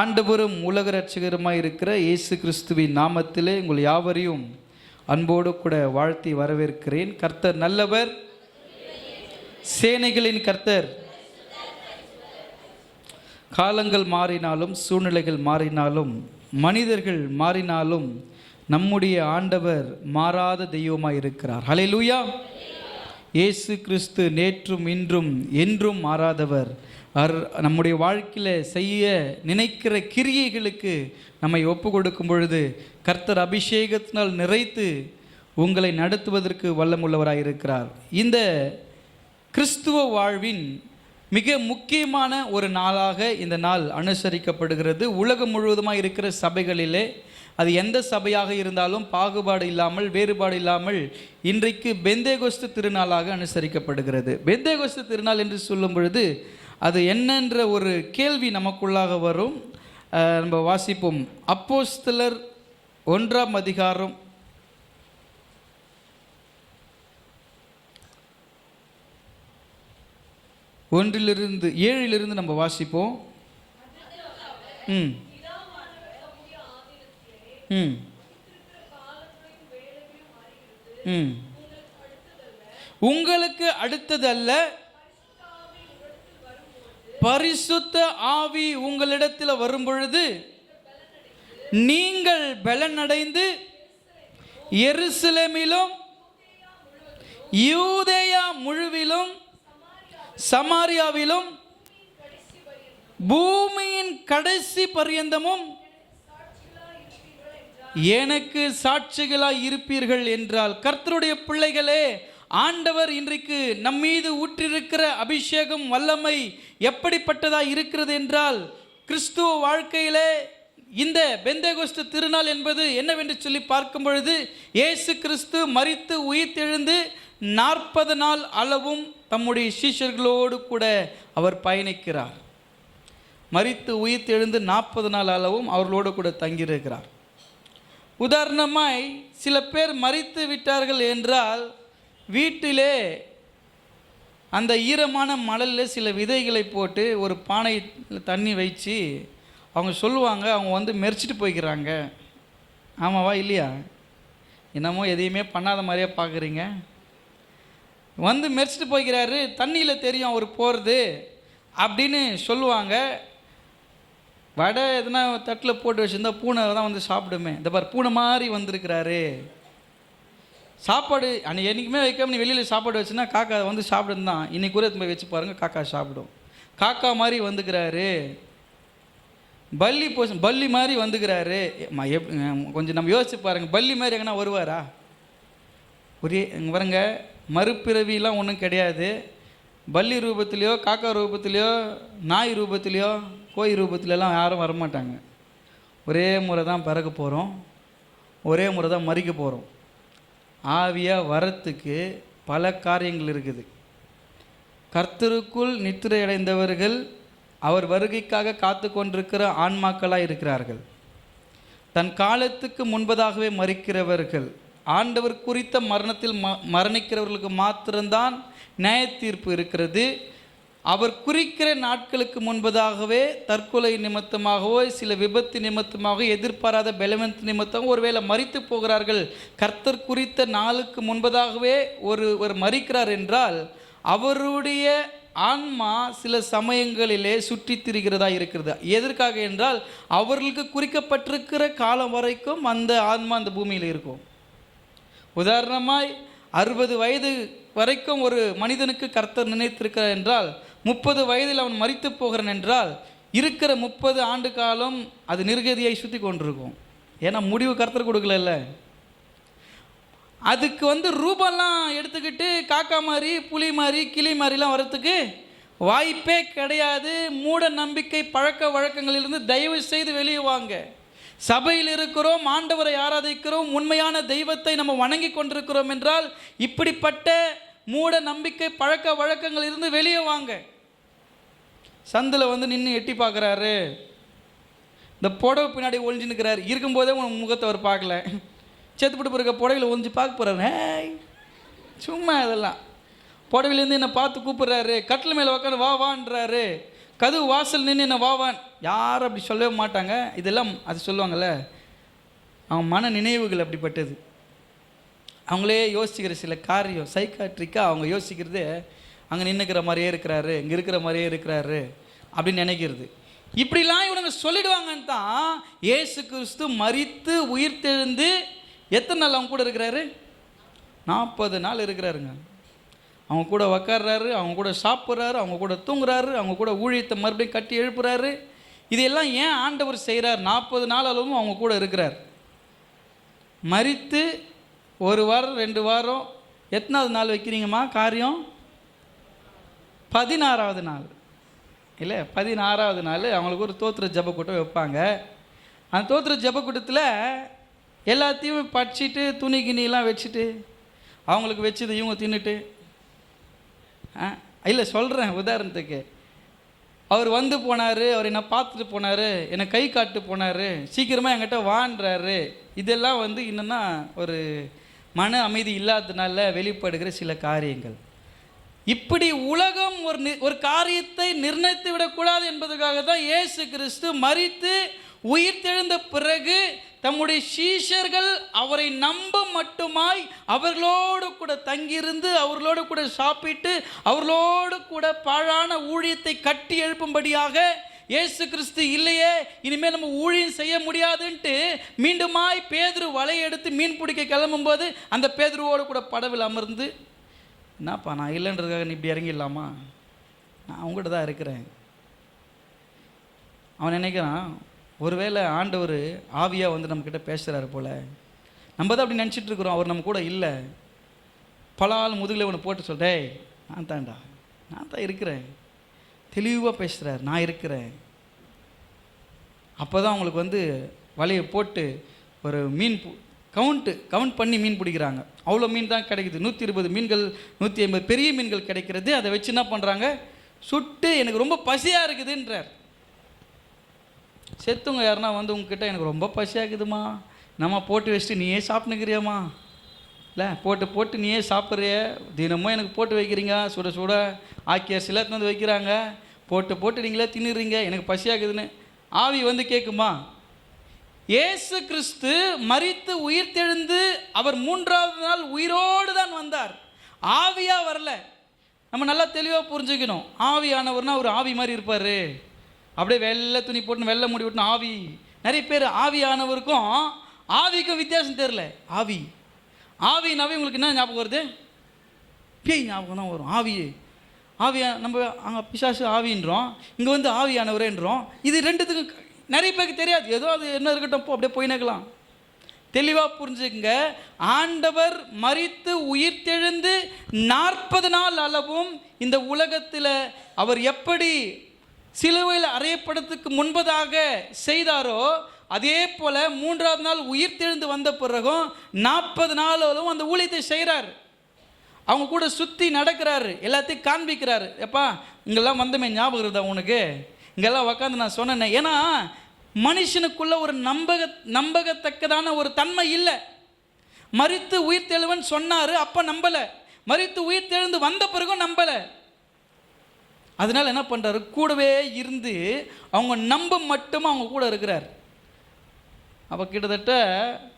ஆண்டவரும் உலக ரட்சகருமாய் இருக்கிற இயேசு கிறிஸ்துவின் நாமத்திலே உங்கள் யாவரையும் அன்போடு கூட வாழ்த்தி வரவேற்கிறேன். கர்த்தர் நல்லவர். சேனைகளின் கர்த்தர். காலங்கள் மாறினாலும் சூழ்நிலைகள் மாறினாலும் மனிதர்கள் மாறினாலும் நம்முடைய ஆண்டவர் மாறாத தெய்வமாக இருக்கிறார். ஹalleluya இயேசு கிறிஸ்து நேற்றும் இன்றும் என்றும் மாறாதவர். அவர் நம்முடைய வாழ்க்கையில் செய்ய நினைக்கிற கிரியைகளுக்கு நம்மை ஒப்பு கொடுக்கும் பொழுது கர்த்தர் அபிஷேகத்தினால் நிறைத்து உங்களை நடத்துவதற்கு வல்லமுள்ளவராக இருக்கிறார் இந்த கிறிஸ்துவ வாழ்வின் மிக முக்கியமான ஒரு நாளாக இந்த நாள் அனுசரிக்கப்படுகிறது. உலகம் முழுவதுமாக இருக்கிற சபைகளிலே அது எந்த சபையாக இருந்தாலும் பாகுபாடு இல்லாமல் வேறுபாடு இல்லாமல் இன்றைக்கு பெந்தேகோஸ்து திருநாளாக அனுசரிக்கப்படுகிறது. பெந்தேகோஸ்து திருநாள் என்று சொல்லும் பொழுது அது என்னென்ற ஒரு கேள்வி நமக்குள்ளாக வரும். நம்ம வாசிப்போம். அப்போஸ்தலர் ஒன்றாம் அதிகாரம். ஒன்றிலிருந்து ஏழிலிருந்து நம்ம வாசிப்போம். ம். ம். ம். உங்களுக்கு அடுத்ததல்ல பரிசுத்த ஆவி உங்களிடத்தில் வரும் பொழுது நீங்கள் பலனடைந்து எருசலேமிலும் யூதேயா முழுவிலும் சமாரியாவிலும் பூமியின் கடைசி பரியந்தமும் எனக்கு சாட்சிகளாய் இருப்பீர்கள் என்றால் கர்த்தருடைய பிள்ளைகளே ஆண்டவர் இன்றைக்கு நம்மீது ஊற்றிருக்கிற அபிஷேகம் வல்லமை எப்படிப்பட்டதாக இருக்கிறது என்றால் கிறிஸ்துவ வாழ்க்கையிலே இந்த பெந்தேகோஸ்து திருநாள் என்பது என்னவென்று சொல்லி பார்க்கும் பொழுது இயேசு கிறிஸ்து மறித்து உயிர்த்தெழுந்து நாற்பது நாள் அளவும் தம்முடைய சீஷர்களோடு கூட அவர் பயணிக்கிறார். மறித்து உயிர்த்தெழுந்து நாற்பது நாள் அளவும் அவர்களோடு கூட தங்கியிருக்கிறார். உதாரணமாய் சில பேர் மறித்து விட்டார்கள் என்றால் வீட்டிலே அந்த ஈரமான மணலில் சில விதைகளை போட்டு ஒரு பானை தண்ணி வச்சு அவங்க சொல்லுவாங்க அவங்க வந்து மெரிச்சிட்டு போய்க்கிறாங்க. ஆமாவா இல்லையா? என்னமோ எதையுமே பண்ணாத மாதிரியே பார்க்குறீங்க வந்து மெரிச்சிட்டு போய்க்கிறாரு தண்ணியில் தெரியும் அவர் போகிறது அப்படின்னு சொல்லுவாங்க. வடை எதுனா தட்டில் போட்டு வச்சுருந்தா பூனை தான் வந்து சாப்பிடுமே. இந்த பார் பூனை மாதிரி வந்திருக்கிறாரு. சாப்பாடு அன்னை என்றைக்குமே வைக்காம நீ வெளியில் சாப்பாடு வச்சுன்னா காக்கா வந்து சாப்பிடுன்னு தான் இன்னைக்கு கூட போய் வச்சு பாருங்கள் காக்கா சாப்பிடும். காக்கா மாதிரி வந்துக்கிறாரு. பல்லி போஸ் பல்லி மாதிரி வந்துக்கிறாரு. எப் கொஞ்சம் நம்ம யோசிச்சு பாருங்கள் பல்லி மாதிரி எங்கன்னா வருவாரா? ஒரே வரங்க மறுபிறவிலாம் ஒன்றும் கிடையாது. பல்லி ரூபத்துலேயோ காக்கா ரூபத்துலேயோ நாய் ரூபத்துலேயோ கோயில் ரூபத்துலலாம் யாரும் வரமாட்டாங்க. ஒரே முறை தான் பிறக்க போகிறோம் ஒரே முறை தான் மறிக்க போகிறோம் ஆவியாக வரத்துக்கு பல காரியங்கள் இருக்குது. கர்த்தருக்குள் நித்திரை அடைந்தவர்கள் அவர் வருகைக்காக காத்து கொண்டிருக்கிற ஆன்மாக்களாக இருக்கிறார்கள். தன் காலத்துக்கு முன்பதாகவே மறிக்கிறவர்கள் ஆண்டவர் குறித்த மரணத்தில் ம மரணிக்கிறவர்களுக்கு மாத்திரம்தான் நியாய தீர்ப்பு இருக்கிறது. அவர் குறிக்கிற நாட்களுக்கு முன்பதாகவே தற்கொலை நிமித்தமாகவோ சில விபத்து நிமித்தமாக எதிர்பாராத பலவந்த் நிமித்தம் ஒருவேளை மறித்து போகிறார்கள். கர்த்தர் குறித்த நாளுக்கு முன்பதாகவே ஒரு ஒரு மறிக்கிறார் என்றால் அவருடைய ஆன்மா சில சமயங்களிலே சுற்றி திரிகிறதா இருக்கிறது. எதற்காக என்றால் அவர்களுக்கு குறிக்கப்பட்டிருக்கிற காலம் வரைக்கும் அந்த ஆன்மா அந்த பூமியில் இருக்கும். உதாரணமாய் அறுபது வயது வரைக்கும் ஒரு மனிதனுக்கு கர்த்தர் நினைத்திருக்கிறார் என்றால் முப்பது வயதில் அவன் மறித்து போகிறான் என்றால் இருக்கிற முப்பது ஆண்டு காலம் அது நிர்கதியை சுற்றி கொண்டிருக்கும். ஏன்னா முடிவு கருத்தர் கொடுக்கலல்ல. அதுக்கு வந்து ரூபெல்லாம் எடுத்துக்கிட்டு காக்கா மாதிரி புலி மாதிரி கிளி மாதிரிலாம் வர்றதுக்கு வாய்ப்பே கிடையாது. மூட நம்பிக்கை பழக்க வழக்கங்களிலிருந்து தயவு செய்து வெளியே வாங்க. சபையில் இருக்கிறோம் ஆண்டவரை ஆராதிக்கிறோம் உண்மையான தெய்வத்தை நம்ம வணங்கி கொண்டிருக்கிறோம் என்றால் இப்படிப்பட்ட மூட நம்பிக்கை பழக்க வழக்கங்கள் இருந்து வெளியே வாங்க. சந்தில் வந்து நின்று எட்டி பார்க்குறாரு. இந்த புடவை பின்னாடி ஒழிஞ்சுன்னுக்கிறார் இருக்கும்போதே உன் முகத்தை அவர் பார்க்கல. செத்துப்பட்டு பிறகு புடவையில் ஒளிஞ்சு பார்க்க போகிறாரு ஹேய் சும்மா இதெல்லாம். புடவையிலேருந்து என்னை பார்த்து கூப்பிட்றாரு. கட்டில் மேலே உட்காந்து வா வான்றாரு. கதவு வாசல் நின்று என்ன வாவான் யாரும் அப்படி சொல்லவே மாட்டாங்க. இதெல்லாம் அது சொல்லுவாங்கள்ல அவன் மன நினைவுகள் அப்படிப்பட்டது. அவங்களே யோசிக்கிற சில காரியம் சைக்காட்ரிக்காக அவங்க யோசிக்கிறது அங்கே நின்றுக்கிற மாதிரியே இருக்கிறாரு இங்கே இருக்கிற மாதிரியே இருக்கிறாரு அப்படின்னு நினைக்கிறது. இப்படிலாம் இவனுங்க சொல்லிடுவாங்கன்னு தான் ஏசு கிறிஸ்து மரித்து உயிர்த்தெழுந்து எத்தனை நாள் அவங்க கூட இருக்கிறாரு? நாற்பது நாள் இருக்கிறாருங்க. அவங்க கூட உக்காடுறாரு அவங்க கூட சாப்பிட்றாரு அவங்க கூட தூங்குறாரு அவங்க கூட ஊழியத்தை மறுபடியும் கட்டி எழுப்புறாரு. இதையெல்லாம் ஏன் ஆண்டவர் செய்கிறார் நாற்பது நாள் அளவும் அவங்க கூட இருக்கிறார். மறித்து ஒரு வாரம் ரெண்டு வாரம் எத்தனாவது நாள் வைக்கிறீங்கம்மா? காரியம்? பதினாறாவது நாள். இல்லை பதினாறாவது நாள். அவங்களுக்கு ஒரு தோத்திர ஜபக்கூட்டம் வைப்பாங்க. அந்த தோத்திர ஜபக்கூட்டத்தில் எல்லாத்தையும் படிச்சுட்டு துணி கிணியெல்லாம் வச்சுட்டு அவங்களுக்கு வச்சது இவங்க தின்னுட்டு. ஆ? இல்லை சொல்கிறேன் உதாரணத்துக்கு. அவர் வந்து போனார் அவர் என்ன பார்த்துட்டு போனார் என்னை கை காட்டு போனார் சீக்கிரமாக என்கிட்ட வான்றாரு. இதெல்லாம் வந்து என்னென்னா ஒரு மன அமைதி இல்லாததுனால வெளிப்படுகிற சில காரியங்கள். இப்படி உலகம் ஒரு நி- ஒரு காரியத்தை நிர்ணயித்து விடக்கூடாது என்பதற்காக தான் இயேசு கிறிஸ்து மரித்து உயிர்த்தெழுந்த பிறகு தம்முடைய சீஷர்கள் அவரை நம்ப மட்டுமாய் அவர்களோடு கூட தங்கியிருந்து அவர்களோடு கூட சாப்பிட்டு அவர்களோடு கூட பாழான ஊழியத்தை கட்டி எழுப்பும்படியாக இயேசு கிறிஸ்து இல்லையே இனிமேல் நம்ம ஊழியம் செய்ய முடியாதுன்ட்டு மீண்டுமாய் பேதுரு வலையை எடுத்து மீன் பிடிக்க கிளம்பும்போது அந்த பேதுருவோடு கூட படவில் அமர்ந்து என்னப்பா நான் இல்லைன்றதுக்காக நீ இப்படி இறங்கிடலாமா? நான் அவங்ககிட்ட தான் இருக்கிறேன். அவன் நினைக்கிறான் ஒருவேளை ஆண்டவர் ஆவியாக வந்து நம்மக்கிட்ட பேசுகிறாரு போல். நம்ம தான் அப்படி நினச்சிட்ருக்குறோம் அவர் நம்ம கூட இல்லை. பல ஆள் முதுகில் ஒன்று போட்டு சொல்கிறேன் நான் தான்டா நான் தான் இருக்கிறேன். தெளிவாக பேசுகிறார் நான் இருக்கிறேன். அப்போ தான் அவங்களுக்கு வந்து வலையை போட்டு ஒரு மீன் கவுண்ட்டு கவுண்ட் பண்ணி மீன் பிடிக்கிறாங்க. அவ்வளோ மீன் தான் கிடைக்குது. நூற்றி இருபது மீன்கள் நூற்றி ஐம்பது பெரிய மீன்கள் கிடைக்கிறது அதை வச்சு என்ன பண்ணுறாங்க சுட்டு எனக்கு ரொம்ப பசியாக இருக்குதுன்றார். செத்துங்க யாருன்னா வந்து உங்ககிட்ட எனக்கு ரொம்ப பசியாக இருக்குதுமா நம்ம போட்டு வச்சுட்டு நீயே சாப்பிட்டுக்கிறியாம்மா இல்லை போட்டு போட்டு நீயே சாப்பிட்றிய. தினமும் எனக்கு போட்டு வைக்கிறீங்க. சுட சுட ஆக்கிய சில வந்து வைக்கிறாங்க. போட்டு போட்டு நீங்களே தின்னுறீங்க எனக்கு பசியாகுதுன்னு ஆவி வந்து கேட்குமா இயேசு கிறிஸ்து மறித்து உயிர் தெழுந்து அவர் மூன்றாவது நாள் உயிரோடு தான் வந்தார். ஆவியாக வரல. நம்ம நல்லா தெளிவாக புரிஞ்சுக்கணும். ஆவியானவர்னா ஒரு ஆவி மாதிரி இருப்பார். அப்படியே வெள்ளை துணி போட்டு வெள்ளை முடி விட்டுன்னு ஆவி. நிறைய பேர் ஆவியானவருக்கும் ஆவிக்கும் வித்தியாசம் தெரில ஆவி. ஆவினாவே உங்களுக்கு என்ன ஞாபகம் வருது? பேய் ஞாபகம் தான் வரும். ஆவி ஆவியா நம்ம அங்கே பிசாசு ஆவின்றோம் இங்கே வந்து ஆவியானவரேன்றோம் இது ரெண்டுத்துக்கும் நிறைய பேருக்கு தெரியாது. ஏதோ அது என்ன இருக்கட்டும் போ அப்படியே போயினக்கலாம். தெளிவாக புரிஞ்சுக்கங்க. ஆண்டவர் மறித்து உயிர்த்தெழுந்து நாற்பது நாள் அளவும் இந்த உலகத்தில் அவர் எப்படி சிலுவையில் அறையப்படத்துக்கு முன்பதாக செய்தாரோ அதே போல் மூன்றாவது நாள் உயிர்த்தெழுந்து வந்த பிறகும் நாற்பது நாளும் அந்த ஊழியத்தை செய்கிறார் அவங்க கூட சுற்றி நடக்கிறாரு எல்லாத்தையும் காண்பிக்கிறாரு. எப்பா இங்கெல்லாம் வந்தமே ஞாபகம் இருக்குதா உனக்கு? இங்கெல்லாம் உக்காந்து நான் சொன்னேனே. ஏன்னா மனுஷனுக்குள்ள ஒரு நம்பக நம்பகத்தக்கதான ஒரு தன்மை இல்லை. மறித்து உயிர் தெழுவன் சொன்னார் அப்போ நம்பலை. மறித்து உயிர் தெழுந்து வந்த பிறகும் நம்பலை. அதனால் என்ன பண்ணுறாரு கூடவே இருந்து அவங்க நம்ப மட்டும் அவங்க கூட இருக்கிறார். அப்போ கிட்டத்தட்ட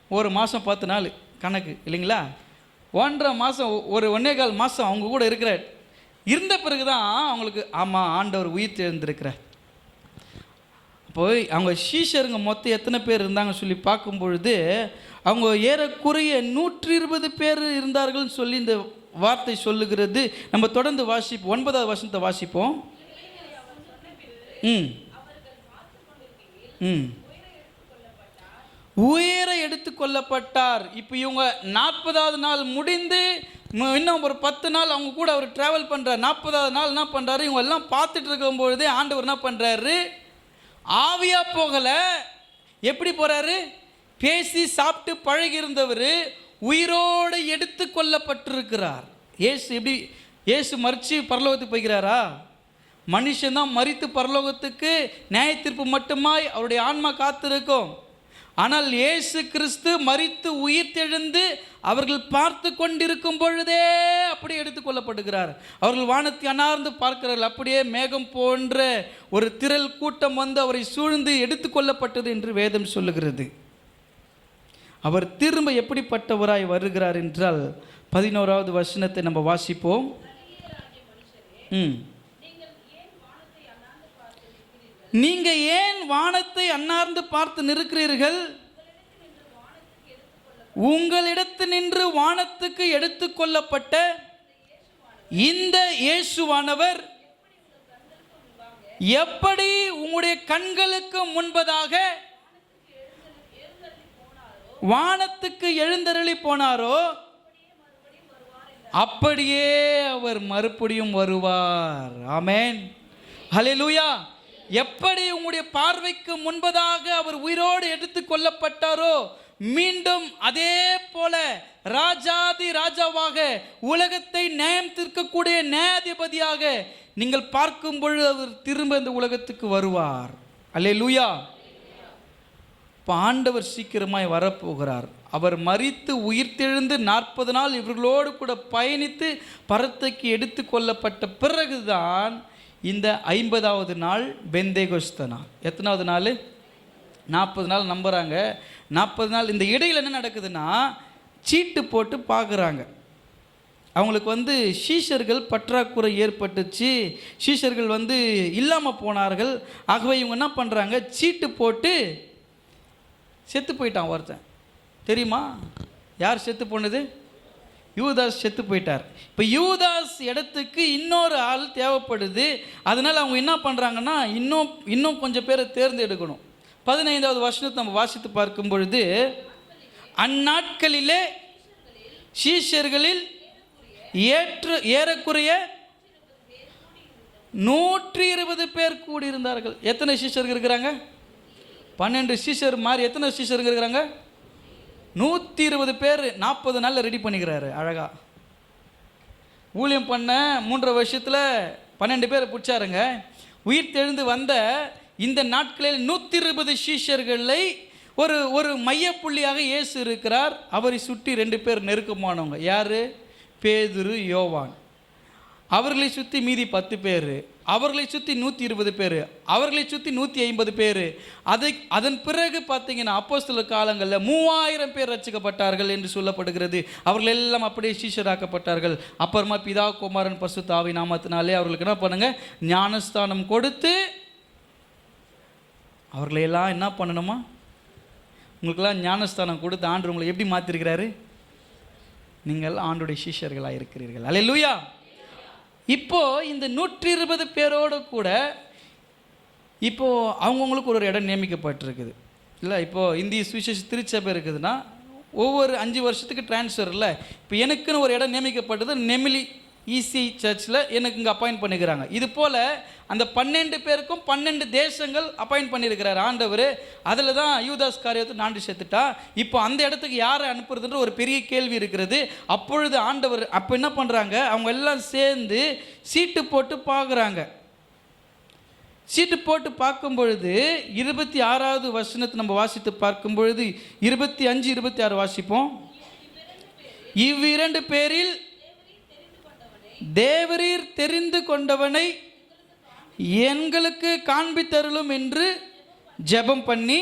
ஒரு மாதம் பத்து நாள் கணக்கு இல்லைங்களா? ஒன்றரை மாதம் ஒரு ஒன்றே கால் மாதம் அவங்க கூட இருக்கிறார். இருந்த பிறகு தான் அவங்களுக்கு ஆமாம் ஆண்டவர் உயிர் தெழுந்திருக்கிறார் அப்போ அவங்க ஷீஷருங்க மொத்தம் எத்தனை பேர் இருந்தாங்க சொல்லி பார்க்கும் பொழுது அவங்க ஏறக்குறைய நூற்றி இருபது பேர் இருந்தார்கள்னு சொல்லி இந்த வார்த்தை சொல்லுகிறது. நம்ம தொடர்ந்து வாசிப்போம். ஒன்பதாவது வருஷத்தை வாசிப்போம். ம். ம். உயர எடுத்து கொள்ளப்பட்டார். இப்போ இவங்க நாற்பதாவது நாள் முடிந்து இன்னும் ஒரு பத்து நாள் அவங்க கூட அவர் ட்ராவல் பண்ணுறார் நாற்பதாவது நாள் என்ன பண்ணுறாரு இவங்க எல்லாம் பார்த்துட்டு இருக்கும் பொழுதே ஆண்டவர் என்ன பண்ணுறாரு ஆவியாக போகலை. எப்படி போகிறாரு பேசி சாப்பிட்டு பழகி இருந்தவர் உயிரோடு எடுத்து கொள்ளப்பட்டிருக்கிறார். ஏசு எப்படி இயேசு மறித்து பரலோகத்துக்கு போய்க்கிறாரா? மனுஷன்தான் மறித்து பரலோகத்துக்கு நியாயத்தீர்ப்பு மட்டுமாய் அவருடைய ஆன்மா காத்திருக்கும். ஆனால் இயேசு கிறிஸ்து மறித்து உயிர்த்தெழுந்து அவர்கள் பார்த்து கொண்டிருக்கும் பொழுதே அப்படியே எடுத்துக்கொள்ளப்படுகிறார் அவர்கள் வானத்தை அனார்ந்து பார்க்கிறார்கள். அப்படியே மேகம் போன்ற ஒரு திரள் கூட்டம் வந்து அவரை சூழ்ந்து எடுத்துக்கொள்ளப்பட்டது என்று வேதம் சொல்லுகிறது. அவர் திரும்ப எப்படிப்பட்டவராய் வருகிறார் என்றால் பதினோராவது வசனத்தை நம்ம வாசிப்போம். ம். நீங்க ஏன் வானத்தை அன்னார்ந்து பார்த்து நிற்கிறீர்கள்? உங்களிடத்து நின்று வானத்துக்கு எடுத்துக்கொள்ளப்பட்ட இந்த இயேசுவானவர் எப்படி உங்களுடைய கண்களுக்கு முன்பதாக வானத்துக்கு எழுந்தருளி போனாரோ அப்படியே அவர் மறுபடியும் வருவார். ராமேன் ஹலே லூயா எப்படி உங்களுடைய பார்வைக்கு முன்பதாக அவர் உயிரோடு எடுத்து கொள்ளப்பட்டாரோ மீண்டும் அதே போல ராஜாதி ராஜாவாக உலகத்தை நியாயம் தீர்க்கக்கூடிய நியாயாதிபதியாக நீங்கள் பார்க்கும் பொழுது அவர் திரும்ப இந்த உலகத்துக்கு வருவார். அல்லேலூயா. இப்போ ஆண்டவர் சீக்கிரமாய் வரப்போகிறார். அவர் மறித்து உயிர்த்தெழுந்து நாற்பது நாள் இவர்களோடு கூட பயணித்து பரத்தைக்கு எடுத்து கொள்ளப்பட்ட பிறகுதான் இந்த ஐம்பதாவது நாள் பெந்தேகோஸ்த நாள் எத்தனாவது நாள்? நாற்பது நாள் நம்புகிறாங்க நாற்பது நாள் இந்த இடையில் என்ன நடக்குதுன்னா சீட்டு போட்டு பார்க்குறாங்க அவங்களுக்கு வந்து சீஷர்கள் பற்றாக்குறை ஏற்பட்டுச்சு. சீஷர்கள் வந்து இல்லாமல் போனார்கள். ஆகவே இவங்க என்ன பண்ணுறாங்க சீட்டு போட்டு செத்து போயிட்டான் ஒருத்தன். தெரியுமா? யார் செத்து போனது? யூதாஸ் செத்து போயிட்டார். இப்போ யூதாஸ் இடத்துக்கு இன்னொரு ஆள் தேவைப்படுது. அதனால் அவங்க என்ன பண்ணுறாங்கன்னா இன்னும் இன்னும் கொஞ்சம் பேரை தேர்ந்தெடுக்கணும். பதினைந்தாவது வருஷத்தை நம்ம வாசித்து பார்க்கும் பொழுது அந்நாட்களிலே சீஷர்களில் ஏற்று ஏறக்குறைய நூற்றி இருபது பேர் கூடியிருந்தார்கள். எத்தனை சீஷர்கள் இருக்கிறாங்க? பன்னெண்டு சீஷர் மாதிரி எத்தனை சீஷர்கள் இருக்கிறாங்க? நூற்றி இருபது பேர் நாற்பது நாளில் ரெடி பண்ணிக்கிறாரு அழகா. ஊழியம் பண்ண மூன்றரை வருஷத்தில் பன்னெண்டு பேர் பிடிச்சாருங்க. உயிர் தெழுந்து வந்த இந்த நாட்களில் நூற்றி இருபது சீஷர்களை ஒரு ஒரு மையப்புள்ளியாக இயேசு இருக்கிறார். அவரை சுற்றி ரெண்டு பேர் நெருக்கமானவங்க. யார்? பேதுரு யோவான். அவர்களை சுற்றி மீதி பத்து பேர். அவர்களை சுற்றி நூற்றி இருபது பேர் அவர்களை சுற்றி நூற்றி ஐம்பது பேர். அதை அதன் பிறகு பார்த்தீங்கன்னா அப்போ சில காலங்களில் மூவாயிரம் பேர் ரசிக்கப்பட்டார்கள் என்று சொல்லப்படுகிறது. அவர்கள் எல்லாம் அப்படியே சீஷராக்கப்பட்டார்கள். அப்புறமா பிதா குமாரன் பசு தாவி நாமத்தினாலே அவர்களுக்கு என்ன பண்ணுங்க? ஞானஸ்தானம் கொடுத்து அவர்களையெல்லாம் என்ன பண்ணணுமா? உங்களுக்கெல்லாம் ஞானஸ்தானம் கொடுத்து ஆண்டு உங்களை எப்படி மாற்றிருக்கிறாரு நீங்கள் ஆண்டுடைய சீஷர்களாக இருக்கிறீர்கள் அல்லேலூயா இப்போது இந்த நூற்றி இருபது பேரோடு கூட இப்போது அவங்கவுங்களுக்கு ஒரு ஒரு இடம் நியமிக்கப்பட்டிருக்குது. இல்லை இப்போது இந்திய சுவிசேஷ திருச்சபை இருக்குதுன்னா ஒவ்வொரு அஞ்சு வருஷத்துக்கு ட்ரான்ஸ்ஃபர் இல்லை. இப்போ எனக்குன்னு ஒரு இடம் நியமிக்கப்பட்டது நெமிலி இசி சர்ச்சில் எனக்கு இங்கே அப்பாயிண்ட் பண்ணிக்கிறாங்க. இது போல் அந்த பன்னெண்டு பேருக்கும் பன்னெண்டு தேசங்கள் அப்பாயின் பண்ணியிருக்கிறார். ஆண்டவர் அதில் தான் யூதாஸ் காரியத்தை நாண்டு சேர்த்துட்டா. இப்போ அந்த இடத்துக்கு யாரை அனுப்புறதுன்ற ஒரு பெரிய கேள்வி இருக்கிறது. அப்பொழுது ஆண்டவர் அப்போ என்ன பண்ணுறாங்க அவங்க எல்லாம் சேர்ந்து சீட்டு போட்டு பார்க்குறாங்க சீட்டு போட்டு பார்க்கும் பொழுது இருபத்தி ஆறாவது வசனத்தை நம்ம வாசித்து பார்க்கும் பொழுது இருபத்தி அஞ்சு இருபத்தி ஆறு வாசிப்போம். இவ்விரண்டு பேரில் தேவரீர் தெரிந்து கொண்டவனை எங்களுக்கு காண்பித்தருளும் என்று ஜெபம் பண்ணி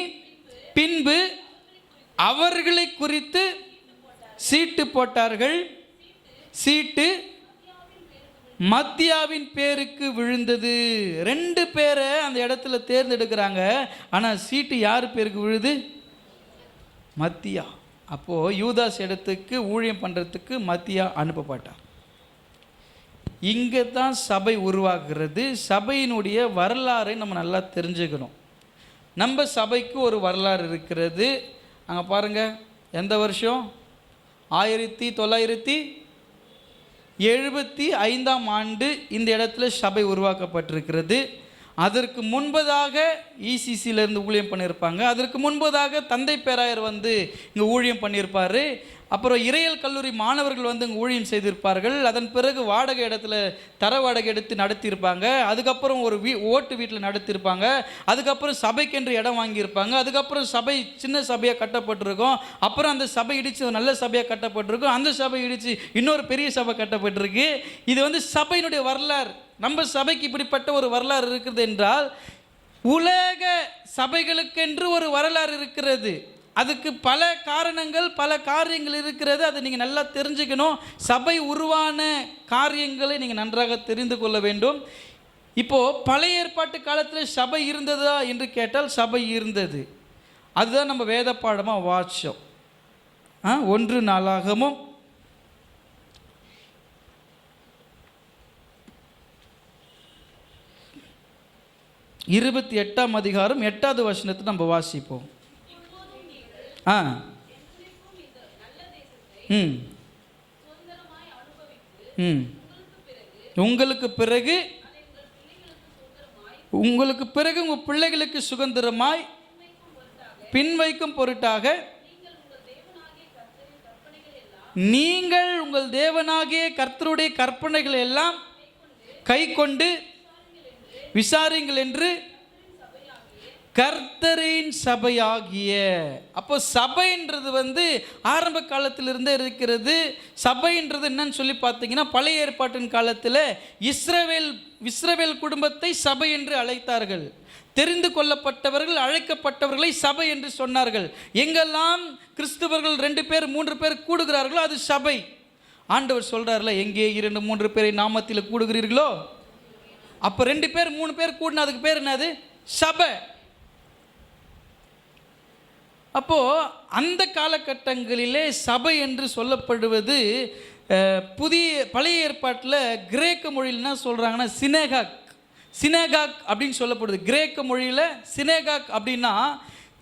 பின்பு அவர்களை குறித்து சீட்டு போட்டார்கள். சீட்டு மத்தியாவின் பேருக்கு விழுந்தது. ரெண்டு பேரை அந்த இடத்துல தேர்ந்தெடுக்கிறாங்க. ஆனால் சீட்டு யார் பேருக்கு விழுது? மத்தியா. அப்போது யூதாஸ் இடத்துக்கு ஊழியம் பண்ணுறதுக்கு மத்தியா அனுப்பப்பட்டார் இங்கே தான் சபை உருவாகிறது சபையினுடைய வரலாறை நம்ம நல்லா தெரிஞ்சுக்கணும். நம்ம சபைக்கு ஒரு வரலாறு இருக்கிறது. அங்கே பாருங்கள் எந்த வருஷம்? ஆயிரத்தி தொள்ளாயிரத்தி எழுபத்தி ஐந்தாம் ஆண்டு இந்த இடத்துல சபை உருவாக்கப்பட்டிருக்கிறது. அதற்கு முன்பதாக இசிசியில இருந்து ஊழியம் பண்ணியிருப்பாங்க. அதற்கு முன்பதாக தந்தை பேராயர் வந்து இங்கே ஊழியம் பண்ணியிருப்பார். அப்புறம் இறையல் கல்லூரி மாணவர்கள் வந்து இங்கே ஊழியம் செய்திருப்பார்கள். அதன் பிறகு வாடகை இடத்துல தர வாடகை எடுத்து நடத்தியிருப்பாங்க. அதுக்கப்புறம் ஒரு வீ ஓட்டு வீட்டில் நடத்தியிருப்பாங்க. அதுக்கப்புறம் சபைக்கென்று இடம் வாங்கியிருப்பாங்க. அதுக்கப்புறம் சபை சின்ன சபையாக கட்டப்பட்டிருக்கும். அப்புறம் அந்த சபை இடித்து ஒரு நல்ல சபையாக கட்டப்பட்டிருக்கும். அந்த சபை இடித்து இன்னொரு பெரிய சபை கட்டப்பட்டிருக்கு. இது வந்து சபையினுடைய வரலாறு. நம்ம சபைக்கு இப்படிப்பட்ட ஒரு வரலாறு இருக்கிறது என்றால் உலக சபைகளுக்கென்று ஒரு வரலாறு இருக்கிறது. அதுக்கு பல காரணங்கள் பல காரியங்கள் இருக்கிறது. அதை நீங்கள் நல்லா தெரிஞ்சுக்கணும். சபை உருவான காரியங்களை நீங்கள் நன்றாக தெரிந்து கொள்ள வேண்டும். இப்போது பழைய ஏற்பாட்டு காலத்தில் சபை இருந்ததா என்று கேட்டால் சபை இருந்தது. அதுதான் நம்ம வேத பாடமாக வாட்சம் ஆ ஒன்று நாளாகமும் இருபத்தி எட்டாம் அதிகாரம் எட்டாவது வசனத்தை நம்ம வாசிப்போம். ஆ. ம். ம். உங்களுக்கு பிறகு உங்களுக்கு பிறகு உங்கள் பிள்ளைகளுக்கு சுதந்திரமாய் பின்வைக்கும் பொருட்டாக நீங்கள் உங்கள் தேவனாகிய கர்த்தருடைய கற்பனைகள் எல்லாம் கை கொண்டு விசாரிங்கள் என்று கர்த்தரின் சபையாகிய. அப்போ சபைன்றது வந்து ஆரம்ப காலத்திலிருந்தே இருக்கிறது. சபைன்றது என்னன்னு சொல்லி பார்த்தீங்கன்னா பழைய ஏற்பாட்டின் காலத்தில் இஸ்ரவேல் இஸ்ரவேல் குடும்பத்தை சபை என்று அழைத்தார்கள். தெரிந்து கொள்ளப்பட்டவர்கள் அழைக்கப்பட்டவர்களை சபை என்று சொன்னார்கள். எங்கெல்லாம் கிறிஸ்துவர்கள் ரெண்டு பேர் மூன்று பேர் கூடுகிறார்களோ அது சபை. ஆண்டவர் சொல்கிறார்ல எங்கே இரண்டு மூன்று பேரை நாமத்தில் கூடுகிறீர்களோ அப்போ ரெண்டு பேர் மூணு பேர் கூடின அதுக்கு பேர் என்னது? சபை. அப்போது அந்த காலகட்டங்களிலே சபை என்று சொல்லப்படுவது புதிய பழைய ஏற்பாட்டில் கிரேக்க மொழியில் என்ன சொல்கிறாங்கன்னா சினேகாக். சினேகாக் அப்படின்னு சொல்லப்படுது. கிரேக்க மொழியில் சினேகாக் அப்படின்னா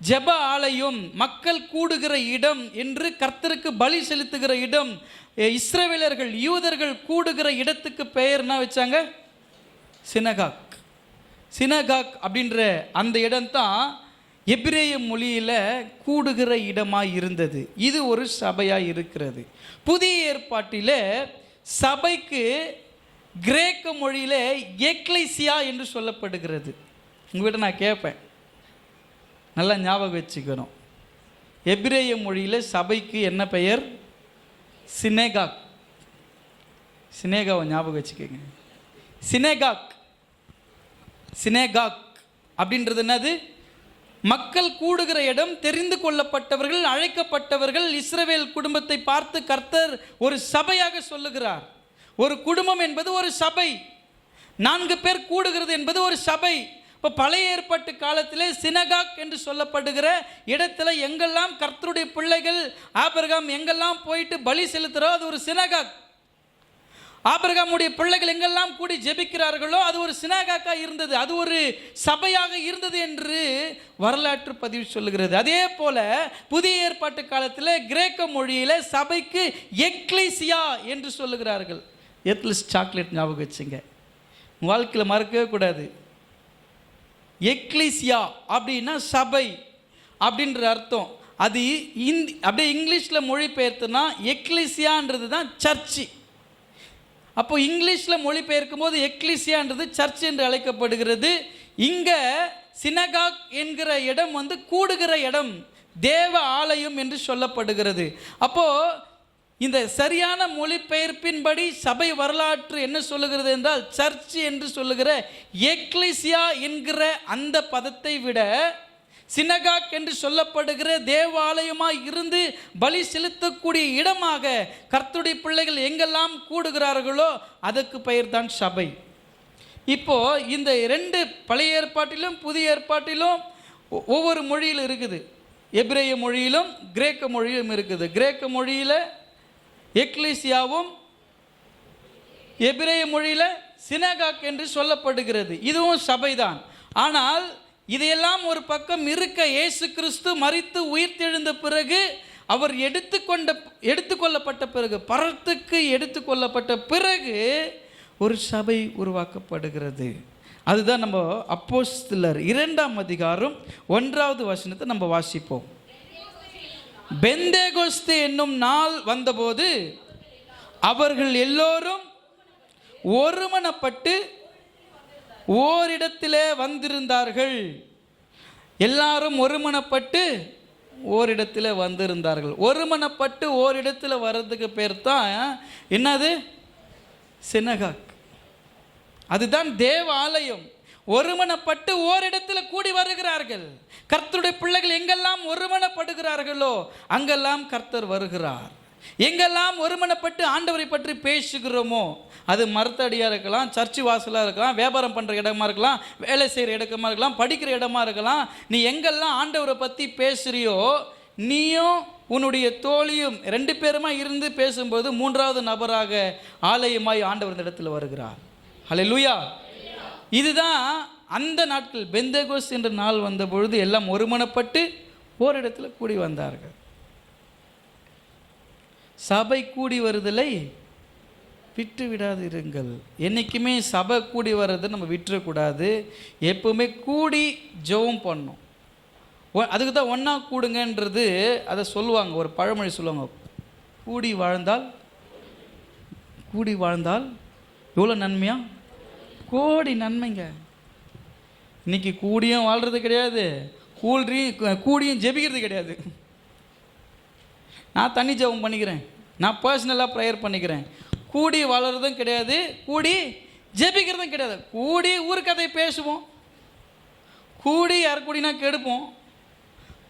ஜெப ஆலயம் மக்கள் கூடுகிற இடம் என்று கர்த்தருக்கு பலி செலுத்துகிற இடம். அஹ், இஸ்ரவேலர்கள் யூதர்கள் கூடுகிற இடத்துக்கு பெயர் என்ன வச்சாங்க? சினகாக் சினகாக் அப்படின்ற அந்த இடம்தான் எபிரேய மொழியில் கூடுகிற இடமாக இருந்தது. இது ஒரு சபையாக இருக்கிறது. புதிய ஏற்பாட்டில் சபைக்கு கிரேக்க மொழியில் எக்லைசியா என்று சொல்லப்படுகிறது. உங்கள்கிட்ட நான் கேட்பேன் நல்லா ஞாபகம் வச்சுக்கணும். எபிரேய மொழியில் சபைக்கு என்ன பெயர்? சினேகாக் சினேகாவை ஞாபகம் வச்சுக்கோங்க. சினேகாக். சினேகாக் அப்படின்றது என்னது? மக்கள் கூடுகிற இடம் தெரிந்து கொள்ளப்பட்டவர்கள் அழைக்கப்பட்டவர்கள் இஸ்ரவேல் குடும்பத்தை பார்த்து கர்த்தர் ஒரு சபையாக சொல்லுகிறார். ஒரு குடும்பம் என்பது ஒரு சபை. நான்கு பேர் கூடுகிறது என்பது ஒரு சபை. இப்போ பழைய ஏற்பட்டு காலத்திலே சினகாக் என்று சொல்லப்படுகிற இடத்துல எங்கெல்லாம் கர்த்தருடைய பிள்ளைகள் ஆபிரகாம் எங்கெல்லாம் போயிட்டு பலி செலுத்துகிறோ அது ஒரு சினகாக். ஆபிரகாமுடைய பிள்ளைகள் எங்கெல்லாம் கூடி ஜெபிக்கிறார்களோ அது ஒரு சினாகாக்கா இருந்தது அது ஒரு சபையாக இருந்தது என்று வரலாற்று பதிவு சொல்லுகிறது. அதே போல புதிய ஏற்பாட்டு காலத்தில் கிரேக்க மொழியில் சபைக்கு எக்லிசியா என்று சொல்லுகிறார்கள். எத்லிஸ் சாக்லேட் ஞாபகம் வச்சுங்க. வாழ்க்கையில் மறக்கவே கூடாது. எக்லிசியா அப்படின்னா சபை அப்படின்ற அர்த்தம். அது இந்தி அப்படியே இங்கிலீஷில் மொழிபெயர்த்துனா எக்லிசியான்றது தான் சர்ச்சு. அப்போ இங்கிலீஷில் மொழிபெயர்க்கும் போது எக்லிசியான்றது சர்ச் என்று அழைக்கப்படுகிறது. இங்கே சினகாக் என்கிற இடம் வந்து கூடுகிற இடம் தேவ ஆலயம் என்று சொல்லப்படுகிறது. அப்போது இந்த சரியான மொழிபெயர்ப்பின்படி சபை வரலாற்று என்ன சொல்லுகிறது என்றால் சர்ச் என்று சொல்லுகிற எக்லிசியா என்கிற அந்த பதத்தை விட சினகாக் என்று சொல்லப்படுகிற தேவாலயமாக இருந்து பலி செலுத்தக்கூடிய இடமாக கர்த்துடைய பிள்ளைகள் எங்கெல்லாம் கூடுகிறார்களோ அதுக்கு பெயர் தான் சபை. இப்போ இந்த ரெண்டு பழைய ஏற்பாட்டிலும் புதிய ஏற்பாட்டிலும் ஒவ்வொரு மொழியில் இருக்குது. எபிரேய மொழியிலும் கிரேக்க மொழியிலும் இருக்குது. கிரேக்க மொழியில் எக்லீசியாவும் எபிரேய மொழியில் சினகாக் என்று சொல்லப்படுகிறது. இதுவும் சபைதான். ஆனால் இதையெல்லாம் ஒரு பக்கம் இருக்க இயேசு கிறிஸ்து மறித்து உயிர்த்தெழுந்த பிறகு அவர் எடுத்துக்கொண்ட எடுத்துக்கொள்ளப்பட்ட பிறகு பரத்துக்கு எடுத்துக்கொள்ளப்பட்ட பிறகு ஒரு சபை உருவாக்கப்படுகிறது. அதுதான் நம்ம அப்போஸ்தலர் இரண்டாம் அதிகாரம் ஒன்றாவது வசனத்தை நம்ம வாசிப்போம். பெந்தேகோஸ்து என்னும் நாள் வந்தபோது அவர்கள் எல்லோரும் ஒருமனப்பட்டு ஓரிடத்திலே வந்திருந்தார்கள். எல்லாரும் ஒருமனப்பட்டு ஓரிடத்தில் வந்திருந்தார்கள். ஒருமனப்பட்டு ஓரிடத்தில் வர்றதுக்கு பேர் தான் என்னது? சினகாக். அதுதான் தேவ ஆலயம் ஒருமனப்பட்டு ஓரிடத்தில் கூடி வருகிறார்கள். கர்த்தருடைய பிள்ளைகள் எங்கெல்லாம் ஒருமனப்படுகிறார்களோ அங்கெல்லாம் கர்த்தர் வருகிறார். எங்கெல்லாம் ஒருமனப்பட்டு ஆண்டவரை பற்றி பேசுகிறோமோ அது மரத்தடியாக இருக்கலாம் சர்ச்சு வாசலாக இருக்கலாம் வியாபாரம் பண்ணுற இடமா இருக்கலாம் வேலை செய்கிற இடமா இருக்கலாம் படிக்கிற இடமா இருக்கலாம் நீ எங்கெல்லாம் ஆண்டவரை பற்றி பேசுகிறியோ நீயும் உன்னுடைய தோழியும் ரெண்டு பேருமா இருந்து பேசும்போது மூன்றாவது நபராக ஆலயமாய் ஆண்டவர் இந்த இடத்துல வருகிறார். லூயா இதுதான் அந்த நாட்கள் பெந்தகோஸ் என்ற நாள் வந்த பொழுது எல்லாம் ஒருமனப்பட்டு ஓரிடத்தில் கூடி வந்தார்கள். சபை கூடி வருதலை விட்டு விடாது இருங்கள் என்றைக்குமே சபை கூடி வர்றதை நம்ம விட்டுறக்கூடாது. எப்பவுமே கூடி ஜெபம் பண்ணும். ஒ- அதுக்கு தான் ஒன்றா கூடுங்கன்றது அதை சொல்லுவாங்க. ஒரு பழமொழி சொல்லுவாங்க. கூடி வாழ்ந்தால் கூடி வாழ்ந்தால் எவ்வளோ நன்மையா? கோடி நன்மைங்க. இன்னைக்கு கூடியும் வாழ்கிறது கிடையாது. கூடியும் கூடியும் ஜெபிக்கிறது கிடையாது. நான் தண்ணி ஜெபம் பண்ணிக்கிறேன். நான் பர்சனலாக ப்ரேயர் பண்ணிக்கிறேன். கூடி வளர்றதும் கிடையாது கூடி ஜெபிக்கிறதும் கிடையாது. கூடி ஊர்க்கதை பேசுவோம். கூடி யார் கூடினா கெடுப்போம்.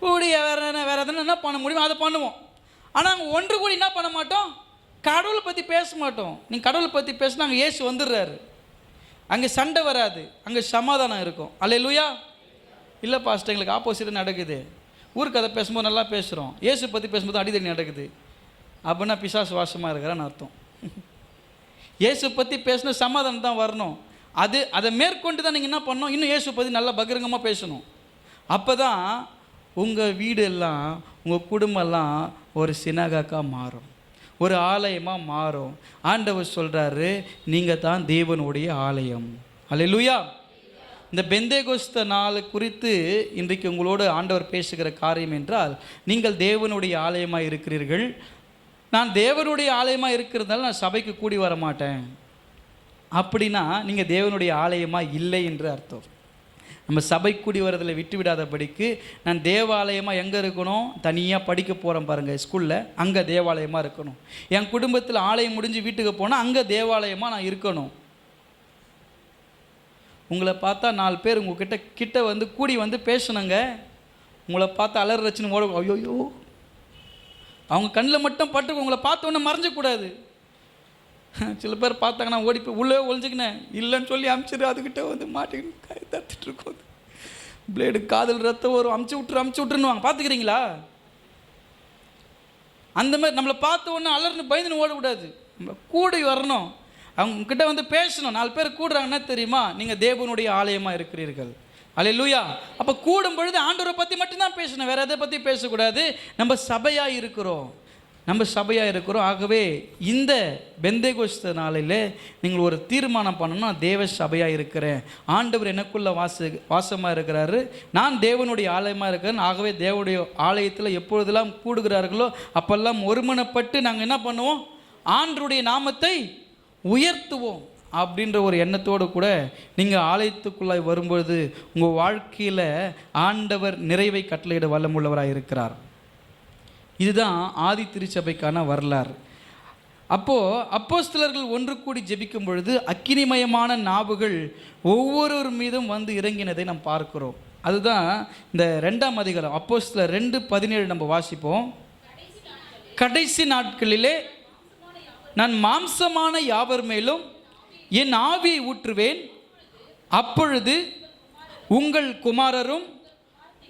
கூடி வேறு என்ன வேறு எதனா என்ன பண்ண முடியுமோ அதை பண்ணுவோம். ஆனால் அங்கே ஒன்று கூடி என்ன பண்ண மாட்டோம்? கடவுளை பற்றி பேச மாட்டோம். நீங்கள் கடவுளை பற்றி பேசினா அங்கே ஏசி வந்துடுறாரு. அங்கே சண்டை வராது. அங்கே சமாதானம் இருக்கும். அல்ல இல்லை பாஸ்ட் எங்களுக்கு ஆப்போசிட் நடக்குது. ஊர் கதை பேசும்போது நல்லா பேசுகிறோம் இயேசு பற்றி பேசும்போது அடிதடி நடக்குது. அப்படின்னா பிசாசு வாசமாக இருக்கிறான்னு அர்த்தம். இயேசு பற்றி பேசின சமாதானம் தான் வரணும். அது அதை மேற்கொண்டு தான் நீங்கள் என்ன பண்ணணும்? இன்னும் இயேசு பற்றி நல்லா பகிரங்கமாக பேசணும். அப்போ தான் உங்கள் வீடு எல்லாம் உங்கள் குடும்பம்லாம் ஒரு சினகாக்காக மாறும். ஒரு ஆலயமாக மாறும். ஆண்டவர் சொல்கிறாரு நீங்கள் தான் தேவனுடைய ஆலயம். அல்லேலூயா இந்த பெந்தேகோஸ்த நாள் குறித்து இன்றைக்கு உங்களோடு ஆண்டவர் பேசுகிற காரியம் என்றால் நீங்கள் தேவனுடைய ஆலயமாக இருக்கிறீர்கள். நான் தேவனுடைய ஆலயமாக இருக்கிறதால நான் சபைக்கு கூடி வர மாட்டேன். அப்படின்னா நீங்கள் தேவனுடைய ஆலயமாக இல்லை என்று அர்த்தம். நம்ம சபை கூடி வரதில் விட்டு விடாதபடிக்கு நான் தேவாலயமாக எங்கே இருக்கணும்? தனியாக படிக்க போகிறேன் பாருங்கள் ஸ்கூலில் அங்கே தேவாலயமாக இருக்கணும். என் குடும்பத்தில் ஆலயம் முடிஞ்சு வீட்டுக்கு போனால் அங்கே தேவாலயமாக நான் இருக்கணும். உங்களை பார்த்தா நாலு பேர் உங்ககிட்ட கிட்ட வந்து கூடி வந்து பேசணுங்க உங்களை பார்த்து அலறச்சின்னு ஓட ஐயோயோ. அவங்க கண்ணில் மட்டும் பட்டு உங்களை பார்த்த உடனே மறைஞ்சக்கூடாது சில பேர் பார்த்தாங்கன்னா ஓடி போய் உள்ளே ஒழிஞ்சிக்கினேன் இல்லைன்னு சொல்லி அமுச்சிடு அதுக்கிட்ட வந்து மாட்டிக்கின்னு கை தத்துட்டு இருக்கோம். பிளேடு காதல் ரத்தம் வரும். அமுச்சு விட்ரு அமுச்சு விட்டுருன்னுவாங்க. பார்த்துக்கிறீங்களா? அந்த மாதிரி நம்மளை பார்த்த உடனே அலர்னு பயந்துன்னு ஓடக்கூடாது. நம்மளை கூடி வரணும். அவங்க கிட்ட வந்து பேசணும். நாலு பேர் கூடுறாங்கன்னா தெரியுமா? நீங்கள் தேவனுடைய ஆலயமாக இருக்கிறீர்கள். அலே லூயா அப்போ கூடும் பொழுது ஆண்டவரை பற்றி மட்டும்தான் பேசணும். வேறு எதை பற்றி பேசக்கூடாது? நம்ம சபையாக இருக்கிறோம். நம்ம சபையாக இருக்கிறோம். ஆகவே இந்த பெந்தேகோஸ்த நாளில் நீங்கள் ஒரு தீர்மானம் பண்ணணும். தேவ சபையாக இருக்கிறேன். ஆண்டவர் எனக்குள்ள வாச வாசமாக இருக்கிறாரு. நான் தேவனுடைய ஆலயமாக இருக்கிறேன். ஆகவே தேவனுடைய ஆலயத்தில் எப்பொழுதெல்லாம் கூடுகிறார்களோ அப்பெல்லாம் ஒருமனப்பட்டு நாங்கள் என்ன பண்ணுவோம்? ஆண்டருடைய நாமத்தை உயர்த்துவோம் அப்படின்ற ஒரு எண்ணத்தோடு கூட நீங்கள் ஆலயத்துக்குள்ளாய் வரும்பொழுது உங்கள் வாழ்க்கையில் ஆண்டவர் நிறைவை கட்டளையிட வல்லமுள்ளவராக இருக்கிறார். இதுதான் ஆதி திருச்சபைக்கான வரலாறு. அப்போது அப்போஸ்தலர்கள் ஒன்று கூடி ஜெபிக்கும் பொழுது அக்கினிமயமான நாவுகள் ஒவ்வொருவர் மீதும் வந்து இறங்கினதை நாம் பார்க்கிறோம். அதுதான் இந்த ரெண்டாம் அதிகாரம். அப்போஸ்தலர் ரெண்டு பதினேழு நம்ம வாசிப்போம். கடைசி நாட்களிலே நான் மாம்சமான யாவர் மேலும் என் ஆவியை ஊற்றுவேன். அப்பொழுது உங்கள் குமாரரும்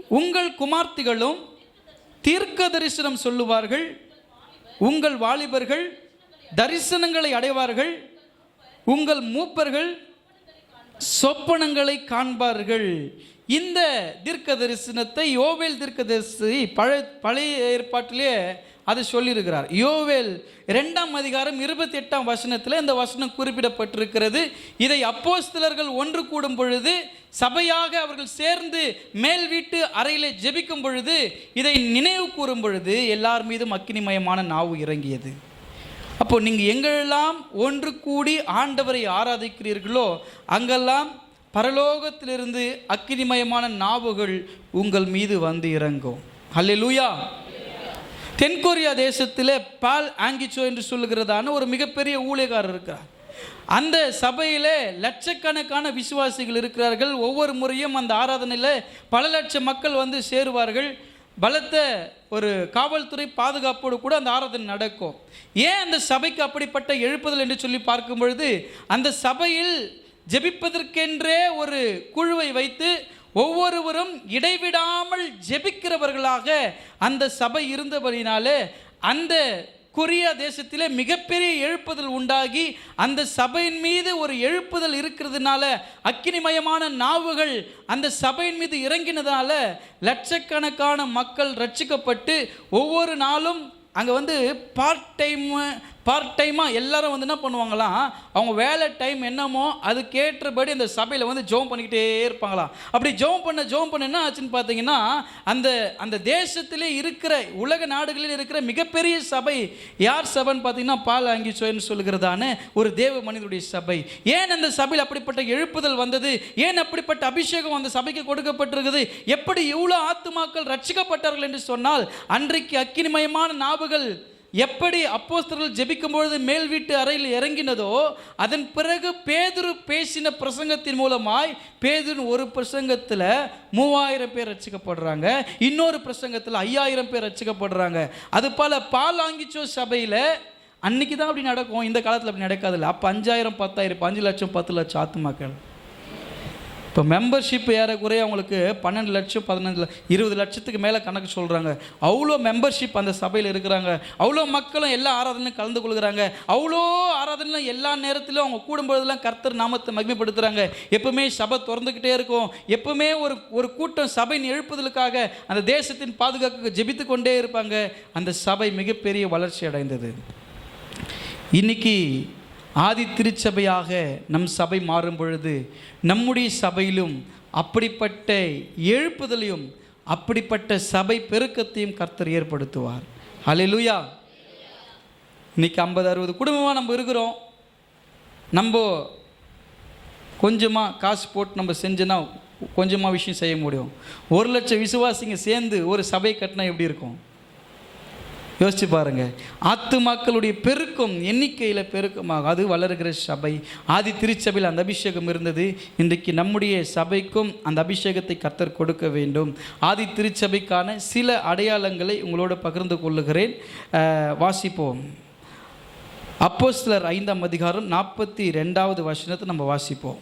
உங்கள் குமார்த்திகளும் தீர்க்க தரிசனம் சொல்லுவார்கள். உங்கள் வாலிபர்கள் தரிசனங்களை அடைவார்கள். உங்கள் மூப்பர்கள் சொப்பனங்களை காண்பார்கள். இந்த தீர்க்க தரிசனத்தை யோவேல் தீர்க்க தரிசி பழைய பழைய ஏற்பாட்டிலே அதை சொல்லியிருக்கிறார். யோவேல் இரண்டாம் அதிகாரம் இருபத்தி எட்டாம் வசனத்தில் இந்த வசனம் குறிப்பிடப்பட்டிருக்கிறது. இதை அப்போஸ்தலர்கள் ஒன்று கூடும் பொழுது சபையாக அவர்கள் சேர்ந்து மேல் வீட்டு அறையிலே ஜெபிக்கும் பொழுது இதை நினைவு கூறும் பொழுது எல்லார் மீதும் அக்கினிமயமான நாவு இறங்கியது. அப்போ நீங்கள் எங்கெல்லாம் ஒன்று கூடி ஆண்டவரை ஆராதிக்கிறீர்களோ அங்கெல்லாம் பரலோகத்திலிருந்து அக்கினிமயமான நாவுகள் உங்கள் மீது வந்து இறங்கும். அல்லேலூயா தென்கொரியா தேசத்திலே பால் ஆங்கிச்சோ என்று சொல்லுகிறதான ஒரு மிகப்பெரிய ஊழியக்காரர் இருக்கிறார். அந்த சபையிலே லட்சக்கணக்கான விசுவாசிகள் இருக்கிறார்கள். ஒவ்வொரு முறையும் அந்த ஆராதனையில் பல லட்சம் மக்கள் வந்து சேருவார்கள். பலத்த ஒரு காவல்துறை பாதுகாப்போடு கூட அந்த ஆராதனை நடக்கும். ஏன் அந்த சபைக்கு அப்படிப்பட்ட எழுப்புதல் என்று சொல்லி பார்க்கும் பொழுது அந்த சபையில் ஜெபிப்பதற்கென்றே ஒரு குழுவை வைத்து ஒவ்வொருவரும் இடைவிடாமல் ஜெபிக்கிறவர்களாக அந்த சபை இருந்தபடினாலே அந்த கொரியா தேசத்திலே மிகப்பெரிய எழுப்புதல் உண்டாகி அந்த சபையின் மீது ஒரு எழுப்புதல் இருக்கிறதுனால அக்கினிமயமான நாவுகள் அந்த சபையின் மீது இறங்கினதால லட்சக்கணக்கான மக்கள் ரட்சிக்கப்பட்டு ஒவ்வொரு நாளும் அங்கே வந்து பார்ட் டைம் பார்ட் டைமாக எல்லாரும் வந்து என்ன பண்ணுவாங்களாம் அவங்க வேலை டைம் என்னமோ அதுக்கேற்றபடி அந்த சபையில் வந்து ஜோம் பண்ணிக்கிட்டே இருப்பாங்களாம் அப்படி ஜோம் பண்ண ஜோம் பண்ண என்ன ஆச்சுன்னு பார்த்தீங்கன்னா அந்த அந்த தேசத்திலே இருக்கிற உலக நாடுகளில் இருக்கிற மிகப்பெரிய சபை யார் சபைன்னு பார்த்தீங்கன்னா பால் ஆங்கிச்சோன்னு சொல்லுகிறதான ஒரு தேவ மனிதனுடைய சபை. ஏன் அந்த சபையில் அப்படிப்பட்ட எழுப்புதல் வந்தது? ஏன் அப்படிப்பட்ட அபிஷேகம் அந்த சபைக்கு கொடுக்கப்பட்டிருக்குது? எப்படி இவ்வளோ ஆத்துமாக்கள் ரட்சிக்கப்பட்டார்கள் என்று சொன்னால் அன்றைக்கு அக்கினிமயமான நாவுகள் எப்படி அப்போஸ்தர்கள் ஜெபிக்கும்பொழுது மேல் வீட்டு அறையில் இறங்கினதோ அதன் பிறகு பேதுரு பேசின பிரசங்கத்தின் மூலமாய் பேதுரு ஒரு பிரசங்கத்தில் மூவாயிரம் பேர் ரசிக்கப்படுறாங்க இன்னொரு பிரசங்கத்தில் ஐயாயிரம் பேர் ரசிக்கப்படுறாங்க அது போல் பால் ஆங்கிச்சோ சபையில் அன்னைக்கு தான் அப்படி நடக்கும். இந்த காலத்தில் அப்படி நடக்காதுல்ல. அப்போ அஞ்சாயிரம் பத்தாயிரம் இப்போ அஞ்சு லட்சம் பத்து லட்சம் ஆத்துமாக்கள். இப்போ மெம்பர்ஷிப் ஏறக்குறைய அவங்களுக்கு பன்னெண்டு லட்சம் பதினஞ்சு இருபது லட்சத்துக்கு மேலே கணக்கு சொல்கிறாங்க அவ்வளோ மெம்பர்ஷிப் அந்த சபையில் இருக்கிறாங்க. அவ்வளோ மக்களும் எல்லா ஆராதனையும் கலந்து கொள்கிறாங்க. அவ்வளோ ஆராதனையும் எல்லா நேரத்திலும் அவங்க கூடும்பொழுதெல்லாம் கர்த்தர் நாமத்தை மகிமைப்படுத்துகிறாங்க எப்பவுமே சபை திறந்துக்கிட்டே இருக்கும். எப்பவுமே ஒரு ஒரு கூட்டம் சபையின் எழுப்புதலுக்காக அந்த தேசத்தின் பாதுகாப்புக்கு ஜெபித்து கொண்டே இருப்பாங்க. அந்த சபை மிகப்பெரிய வளர்ச்சி அடைந்தது. இன்னைக்கு ஆதி திருச்சபையாக நம் சபை மாறும் பொழுது நம்முடைய சபையிலும் அப்படிப்பட்ட எழுப்புதலையும் அப்படிப்பட்ட சபை பெருக்கத்தையும் கர்த்தர் ஏற்படுத்துவார். ஹalleluya. இன்னைக்கு ஐம்பது அறுபது குடும்பமாக நம்ம இருக்கிறோம். நம்ம கொஞ்சமாக காசு போட்டு நம்ம செஞ்சோன்னா கொஞ்சமாக விஷயம் செய்ய முடியும். ஒரு லட்சம் விசுவாசிங்க சேர்ந்து ஒரு சபை கட்டினா எப்படி இருக்கும்? யோசிச்சு பாருங்க. ஆத்துமாக்களுடைய பெருக்கம் எண்ணிக்கையில் பெருக்கமாக. அது வளர்கிற சபை. ஆதி திருச்சபையில் அந்த அபிஷேகம் இருந்தது. இன்றைக்கு நம்முடைய சபைக்கும் அந்த அபிஷேகத்தை கத்தர் கொடுக்க வேண்டும். ஆதி திருச்சபைக்கான சில அடையாளங்களை உங்களோடு பகிர்ந்து கொள்ளுகிறேன். வாசிப்போம் வாசிப்போம். சிலர் ஐந்தாம் அதிகாரம் நாற்பத்தி ரெண்டாவது வசனத்தை நம்ம வாசிப்போம்.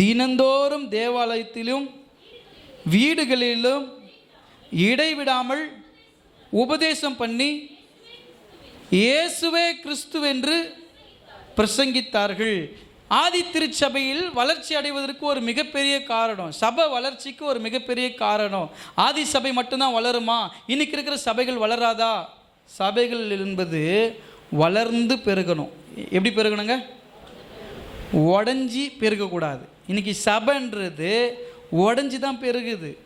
தினந்தோறும் தேவாலயத்திலும் வீடுகளிலும் இடைவிடாமல் உபதேசம் பண்ணி இயேசுவே கிறிஸ்துவென்று பிரசங்கித்தார்கள். ஆதி திருச்சபையில் வளர்ச்சி அடைவதற்கு ஒரு மிகப்பெரிய காரணம். சபை வளர்ச்சிக்கு ஒரு மிகப்பெரிய காரணம். ஆதி சபை மட்டும்தான் வளருமா? இன்னைக்கு இருக்கிற சபைகள் வளராதா? சபைகள் என்பது வளர்ந்து பெருகணும். எப்படி பெருகணுங்க? உடஞ்சி பெருகக்கூடாது. இன்றைக்கி சபைன்றது உடஞ்சி தான் பெருகுது.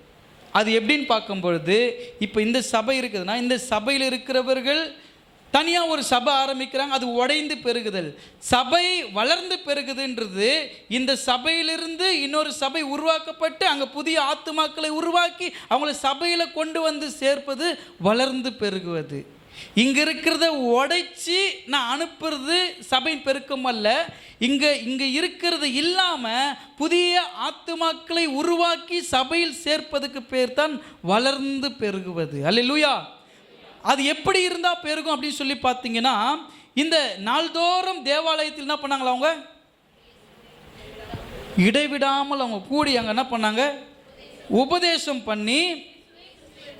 அது எப்படின்னு பார்க்கும் பொழுது இப்போ இந்த சபை இருக்குதுன்னா இந்த சபையில் இருக்கிறவர்கள் தனியாக ஒரு சபை ஆரம்பிக்கிறாங்க அது உடைந்து பெருகுதல். சபை வளர்ந்து பெருகுதுன்றது இந்த சபையிலிருந்து இன்னொரு சபை உருவாக்கப்பட்டு அங்கே புதிய ஆத்துமாக்களை உருவாக்கி அவங்கள சபையில் கொண்டு வந்து சேர்ப்பது வளர்ந்து பெருகுவது. இங்கே இருக்கிறத உடைச்சி நான் அனுப்புறது சபையின் பெருக்கம் அல்ல. இங்கே இங்கே இருக்கிறது இல்லாமல் புதிய ஆத்துமாக்களை உருவாக்கி சபையில் சேர்ப்பதுக்கு பேர் தான் வளர்ந்து பெருகுவது. அல்லேலூயா. அது எப்படி இருந்தால் பெருகும் அப்படின்னு சொல்லி பார்த்தீங்கன்னா இந்த நாள்தோறும் தேவாலயத்தில் என்ன பண்ணாங்களா அவங்க? இடைவிடாமல் அவங்க கூடி அங்கே என்ன பண்ணாங்க? உபதேசம் பண்ணி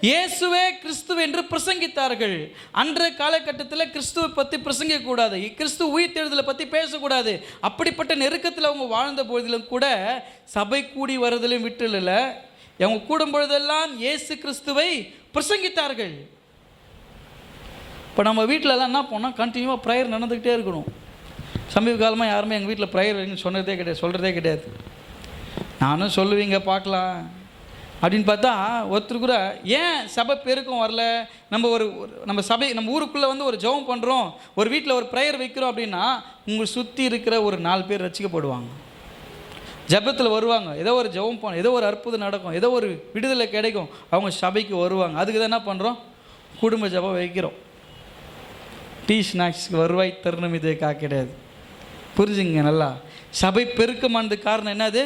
இயேசுவே கிறிஸ்துவ என்று பிரசங்கித்தார்கள். அன்றைய காலகட்டத்தில் கிறிஸ்துவை பற்றி பிரசங்கிக்கக்கூடாது. கிறிஸ்துவ உயிர்த்தெழுதலை பற்றி பேசக்கூடாது. அப்படிப்பட்ட நெருக்கத்தில் அவங்க வாழ்ந்த பொழுதிலும் கூட சபை கூடி வரதிலும் விட்டுல அவங்க கூடும் பொழுதெல்லாம் இயேசு கிறிஸ்துவை பிரசங்கித்தார்கள். இப்போ நம்ம வீட்டிலலாம் என்ன பண்ணோம்? கண்டினியூவாக ப்ரேயர் நடந்துக்கிட்டே இருக்கணும். சமீப காலமாக யாருமே எங்கள் வீட்டில் ப்ரேயர் சொன்னதே கிடையாது சொல்கிறதே கிடையாது. நானும் சொல்லுவீங்க பார்க்கலாம். அப்படின்னு பார்த்தா ஒருத்தர் கூட ஏன் சபை பெருக்கம் வரல? நம்ம ஒரு நம்ம சபை நம்ம ஊருக்குள்ளே வந்து ஒரு ஜெபம் பண்ணுறோம் ஒரு வீட்டில் ஒரு ப்ரேயர் வைக்கிறோம் அப்படின்னா உங்களை சுற்றி இருக்கிற ஒரு நாலு பேர் ரசிக்கப்படுவாங்க. ஜெபத்தில் வருவாங்க. ஏதோ ஒரு ஜெபம் பண்ண ஏதோ ஒரு அற்புதம் நடக்கும். ஏதோ ஒரு விடுதலை கிடைக்கும். அவங்க சபைக்கு வருவாங்க. அதுக்கு தான் என்ன பண்ணுறோம் குடும்ப ஜெபம் வைக்கிறோம். டீ ஸ்நாக்ஸ்க்கு வருவாய் தருணம் இது கிடையாது. புரிஞ்சுங்க நல்லா. சபை பெருக்கமானது காரணம் என்னது?